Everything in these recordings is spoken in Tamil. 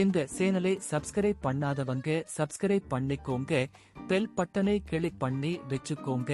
இந்த சேனலை சப்ஸ்கிரைப் பண்ணாதவங்க சப்ஸ்கிரைப் பண்ணிக்கோங்க. பெல் பட்டனை கிளிக் பண்ணி வச்சுக்கோங்க.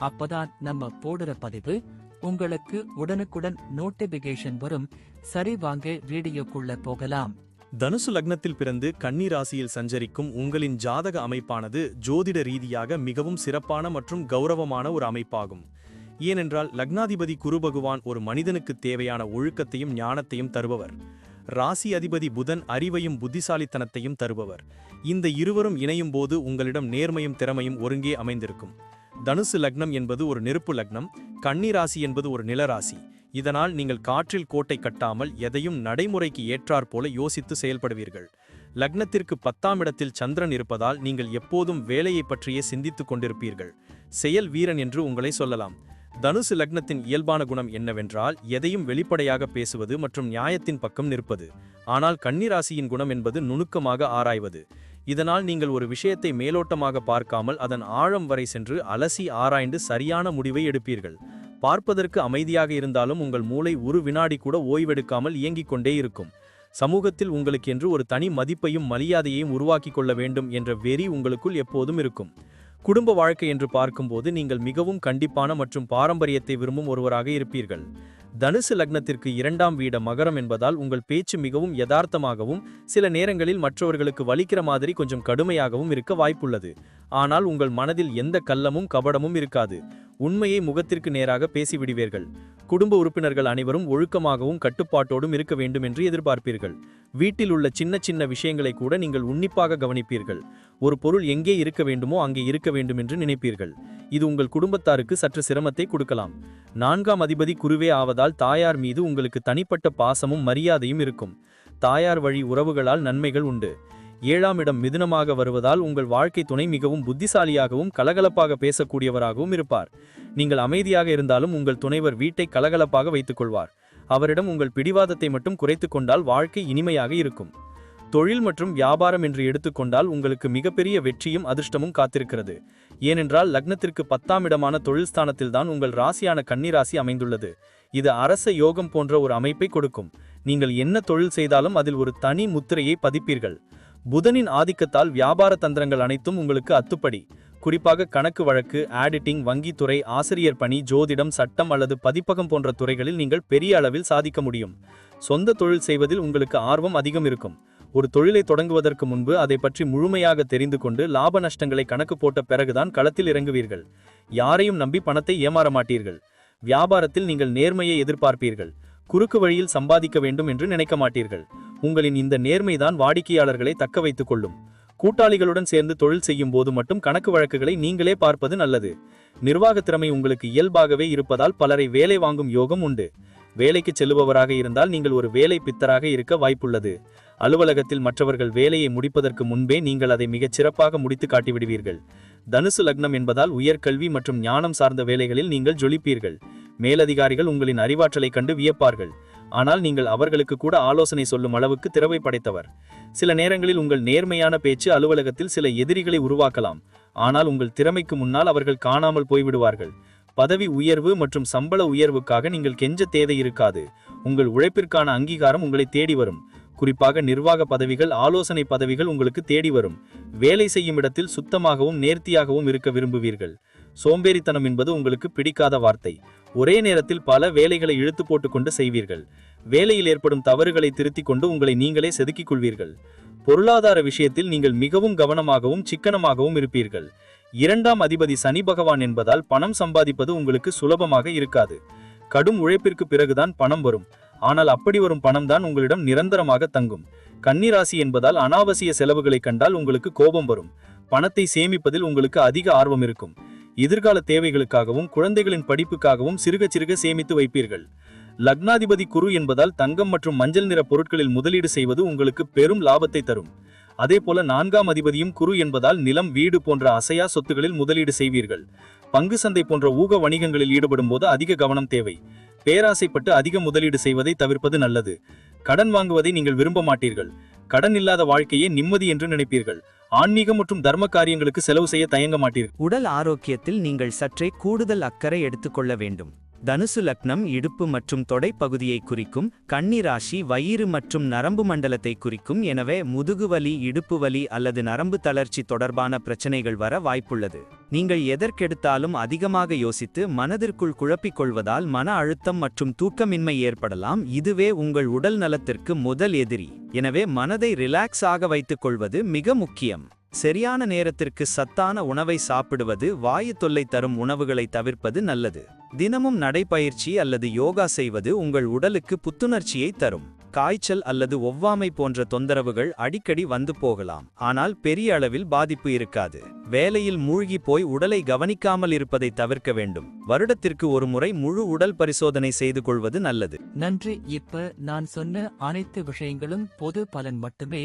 அப்பதான் நம்ம போடுற பதிவு உங்களுக்கு உடனுக்குடன் நோட்டிபிகேஷன் வரும். சரி வாங்க வீடியோக்குள்ள போகலாம். தனுசு லக்னத்தில் பிறந்து கன்னி ராசியில் சஞ்சரிக்கும் உங்களின் ஜாதக அமைப்பானது ஜோதிட ரீதியாக மிகவும் சிறப்பான மற்றும் கௌரவமான ஒரு அமைப்பாகும். ஏனென்றால் லக்னாதிபதி குரு பகவான் ஒரு மனிதனுக்கு தேவையான ஒழுக்கத்தையும் ஞானத்தையும் தருபவர். ராசி அதிபதி புதன் அறிவையும் புத்திசாலித்தனத்தையும் தருபவர். இந்த இருவரும் இணையும் போது உங்களிடம் நேர்மையும் திறமையும் ஒருங்கே அமைந்திருக்கும். தனுசு லக்னம் என்பது ஒரு நெருப்பு லக்னம் கன்னி ராசி என்பது ஒரு நிலராசி இதனால் நீங்கள் காற்றில் கோட்டை கட்டாமல் எதையும் நடைமுறைக்கு ஏற்றாற்போல யோசித்து செயல்படுவீர்கள். லக்னத்திற்கு பத்தாம் இடத்தில் சந்திரன் இருப்பதால் நீங்கள் எப்போதும் வேலையை பற்றியே சிந்தித்துக் கொண்டிருப்பீர்கள். செயல் வீரன் என்று உங்களை சொல்லலாம். தனுசு லக்னத்தின் இயல்பான குணம் என்னவென்றால் எதையும் வெளிப்படையாக பேசுவது மற்றும் நியாயத்தின் பக்கம் நிற்பது. ஆனால் கன்னிராசியின் குணம் என்பது நுணுக்கமாக ஆராய்வது. இதனால் நீங்கள் ஒரு விஷயத்தை மேலோட்டமாக பார்க்காமல் அதன் ஆழம் வரை சென்று அலசி ஆராய்ந்து சரியான முடிவை எடுப்பீர்கள். பார்ப்பதற்கு அமைதியாக இருந்தாலும் உங்கள் மூளை ஒரு வினாடி கூட ஓய்வெடுக்காமல் இயங்கிக் கொண்டே இருக்கும். சமூகத்தில் உங்களுக்கென்று ஒரு தனி மதிப்பையும் மரியாதையையும் உருவாக்கிக் கொள்ள வேண்டும் என்ற வெறி உங்களுக்குள் எப்போதும் இருக்கும். குடும்ப வாழ்க்கை என்று பார்க்கும்போது நீங்கள் மிகவும் கண்டிப்பான மற்றும் பாரம்பரியத்தை விரும்பும் ஒருவராக இருப்பீர்கள். தனுசு லக்னத்திற்கு இரண்டாம் வீட மகரம் என்பதால் உங்கள் பேச்சு மிகவும் யதார்த்தமாகவும் சில நேரங்களில் மற்றவர்களுக்கு வலிக்கிற மாதிரி கொஞ்சம் கடுமையாகவும் இருக்க வாய்ப்புள்ளது. ஆனால் உங்கள் மனதில் எந்த கள்ளமும் கபடமும் இருக்காது. உண்மையை முகத்திற்கு நேராக பேசிவிடுவீர்கள். குடும்ப உறுப்பினர்கள் அனைவரும் ஒழுக்கமாகவும் கட்டுப்பாட்டோடும் இருக்க வேண்டும் என்று எதிர்பார்ப்பீர்கள். வீட்டில் உள்ள சின்ன சின்ன விஷயங்களை கூட நீங்கள் உன்னிப்பாக கவனிப்பீர்கள். ஒரு பொருள் எங்கே இருக்க வேண்டுமோ அங்கே இருக்க வேண்டும் என்று நினைப்பீர்கள். இது உங்கள் குடும்பத்தாருக்கு சற்று சிரமத்தை கொடுக்கலாம். நான்காம் அதிபதி குருவே ஆவதால் தாயார் மீது உங்களுக்கு தனிப்பட்ட பாசமும் மரியாதையும் இருக்கும். தாயார் வழி உறவுகளால் நன்மைகள் உண்டு. ஏழாம் இடம் மிதுனமாக வருவதால் உங்கள் வாழ்க்கை துணை மிகவும் புத்திசாலியாகவும் கலகலப்பாக பேசக்கூடியவராகவும் இருப்பார். நீங்கள் அமைதியாக இருந்தாலும் உங்கள் துணைவர் வீட்டை கலகலப்பாக வைத்துக் கொள்வார் அவரிடம் உங்கள் பிடிவாதத்தை மட்டும் குறைத்து கொண்டால் வாழ்க்கை இனிமையாக இருக்கும். தொழில் மற்றும் வியாபாரம் என்று எடுத்துக்கொண்டால் உங்களுக்கு மிகப்பெரிய வெற்றியும் அதிர்ஷ்டமும் காத்திருக்கிறது. ஏனென்றால் லக்னத்திற்கு பத்தாம் இடமான தொழில் ஸ்தானத்தில்தான் உங்கள் ராசியான கன்னிராசி அமைந்துள்ளது. இது அரச யோகம் போன்ற ஒரு அமைப்பை கொடுக்கும். நீங்கள் என்ன தொழில் செய்தாலும் அதில் ஒரு தனி முத்திரையை பதிப்பீர்கள். புதனின் ஆதிக்கத்தால் வியாபார தந்திரங்கள் அனைத்தும் உங்களுக்கு அத்துப்படி. குறிப்பாக கணக்கு வழக்கு ஆடிட்டிங் வங்கித்துறை ஆசிரியர் பணி ஜோதிடம் சட்டம் அல்லது பதிப்பகம் போன்ற துறைகளில் நீங்கள் பெரிய அளவில் சாதிக்க முடியும். சொந்த தொழில் செய்வதில் உங்களுக்கு ஆர்வம் அதிகம் இருக்கும். ஒரு தொழிலை தொடங்குவதற்கு முன்பு அதை பற்றி முழுமையாக தெரிந்து கொண்டு லாப நஷ்டங்களை கணக்கு போட்ட பிறகுதான் களத்தில் இறங்குவீர்கள். யாரையும் நம்பி பணத்தை ஏமாற மாட்டீர்கள். வியாபாரத்தில் நீங்கள் நேர்மையை எதிர்பார்ப்பீர்கள். குறுக்கு வழியில் சம்பாதிக்க வேண்டும் என்று நினைக்க மாட்டீர்கள். உங்களின் இந்த நேர்மைதான் வாடிக்கையாளர்களை தக்க வைத்துக் கொள்ளும். கூட்டாளிகளுடன் சேர்ந்து தொழில் செய்யும் போது மட்டும் கணக்கு வழக்குகளை நீங்களே பார்ப்பது நல்லது. நிர்வாக திறமை உங்களுக்கு இயல்பாகவே இருப்பதால் பலரை வேலை வாங்கும் யோகம் உண்டு. வேலைக்கு செல்லுபவராக இருந்தால் நீங்கள் ஒரு வேலை பித்தராக இருக்க வாய்ப்புள்ளது. அலுவலகத்தில் மற்றவர்கள் வேலையை முடிப்பதற்கு முன்பே நீங்கள் அதை மிகச் சிறப்பாக முடித்து காட்டிவிடுவீர்கள். தனுசு லக்னம் என்பதால் உயர்கல்வி மற்றும் ஞானம் சார்ந்த வேலைகளில் நீங்கள் ஜொலிப்பீர்கள். மேலதிகாரிகள் உங்களின் அறிவாற்றலை கண்டு வியப்பார்கள். ஆனால் நீங்கள் அவர்களுக்கு கூட ஆலோசனை சொல்லும் அளவுக்கு திறவை படைத்தவர். சில நேரங்களில் உங்கள் நேர்மையான பேச்சு அலுவலகத்தில் சில எதிரிகளை உருவாக்கலாம். ஆனால் உங்கள் திறமைக்கு முன்னால் அவர்கள் காணாமல் போய்விடுவார்கள். பதவி உயர்வு மற்றும் சம்பள உயர்வுக்காக நீங்கள் கெஞ்ச தேவை இருக்காது. உங்கள் உழைப்பிற்கான அங்கீகாரம் உங்களை தேடி வரும். குறிப்பாக நிர்வாக பதவிகள் ஆலோசனை பதவிகள் உங்களுக்கு தேடி வரும். வேலை செய்யும் இடத்தில் சுத்தமாகவும் நேர்த்தியாகவும் இருக்க விரும்புவீர்கள். சோம்பேறித்தனம் என்பது உங்களுக்கு பிடிக்காத வார்த்தை. ஒரே நேரத்தில் பல வேலைகளை இழுத்து போட்டுக்கொண்டு செய்வீர்கள். வேலையில் ஏற்படும் தவறுகளை திருத்திக் கொண்டு உங்களை நீங்களே செதுக்கிக் கொள்வீர்கள். பொருளாதார விஷயத்தில் நீங்கள் மிகவும் கவனமாகவும் சிக்கனமாகவும் இருப்பீர்கள். இரண்டாம் அதிபதி சனி பகவான் என்பதால் பணம் சம்பாதிப்பது உங்களுக்கு சுலபமாக இருக்காது. கடும் உழைப்பிற்கு பிறகுதான் பணம் வரும். ஆனால் அப்படி வரும் பணம் தான் உங்களிடம் நிரந்தரமாக தங்கும். கன்னிராசி என்பதால் அனாவசிய செலவுகளை கண்டால் உங்களுக்கு கோபம் வரும். பணத்தை சேமிப்பதில் உங்களுக்கு அதிக ஆர்வம் இருக்கும். எதிர்கால தேவைகளுக்காகவும் குழந்தைகளின் படிப்புக்காகவும் சிறுக சிறுக சேமித்து வைப்பீர்கள். லக்னாதிபதி குரு என்பதால் தங்கம் மற்றும் மஞ்சள் நிற பொருட்களில் முதலீடு செய்வது உங்களுக்கு பெரும் லாபத்தை தரும். அதே போல நான்காம் அதிபதியும் குரு என்பதால் நிலம் வீடு போன்ற அசையா சொத்துகளில் முதலீடு செய்வீர்கள். பங்கு சந்தை போன்ற ஊக வணிகங்களில் ஈடுபடும் போது அதிக கவனம் தேவை. பேராசைப்பட்டு அதிக முதலீடு செய்வதை தவிர்ப்பது நல்லது. கடன் வாங்குவதை நீங்கள் விரும்ப மாட்டீர்கள். கடன் இல்லாத வாழ்க்கையே நிம்மதி என்று நினைப்பீர்கள். ஆன்மீகம் மற்றும் தர்ம காரியங்களுக்கு செலவு செய்ய தயங்க மாட்டீர்கள் உடல் ஆரோக்கியத்தில் நீங்கள் சற்றே கூடுதல் அக்கறை எடுத்துக்கொள்ள வேண்டும். தனுசு லக்னம் இடுப்பு மற்றும் தொடை பகுதியை குறிக்கும் கன்னி வயிறு மற்றும் நரம்பு மண்டலத்தை குறிக்கும் எனவே முதுகுவலி இடுப்பு வலி அல்லது நரம்பு தளர்ச்சி தொடர்பான பிரச்சனைகள் வர வாய்ப்புள்ளது. நீங்கள் எதற்கெடுத்தாலும் அதிகமாக யோசித்து மனதிற்குள் குழப்பிக் கொள்வதால் மன அழுத்தம் மற்றும் தூக்கமின்மை ஏற்படலாம். இதுவே உங்கள் உடல் நலத்திற்கு முதல் எதிரி. எனவே மனதை ரிலாக்ஸ் ஆக வைத்துக் கொள்வது மிக முக்கியம். சரியான நேரத்திற்கு சத்தான உணவை சாப்பிடுவது வாயு தொல்லை தரும் உணவுகளை தவிர்ப்பது நல்லது. தினமும் நடைப்பயிற்சி அல்லது யோகா செய்வது உங்கள் உடலுக்கு புத்துணர்ச்சியை தரும். காய்ச்சல் அல்லது ஒவ்வாமை போன்ற தொந்தரவுகள் அடிக்கடி வந்து போகலாம். ஆனால் பெரிய அளவில் பாதிப்பு இருக்காது. வேலையில் மூழ்கி போய் உடலை கவனிக்காமல் இருப்பதை தவிர்க்க வேண்டும். வருடத்திற்கு ஒரு முறை முழு உடல் பரிசோதனை செய்து கொள்வது நல்லது. நன்றி. இப்ப நான் சொன்ன அனைத்து விஷயங்களும் பொது பலன் மட்டுமே.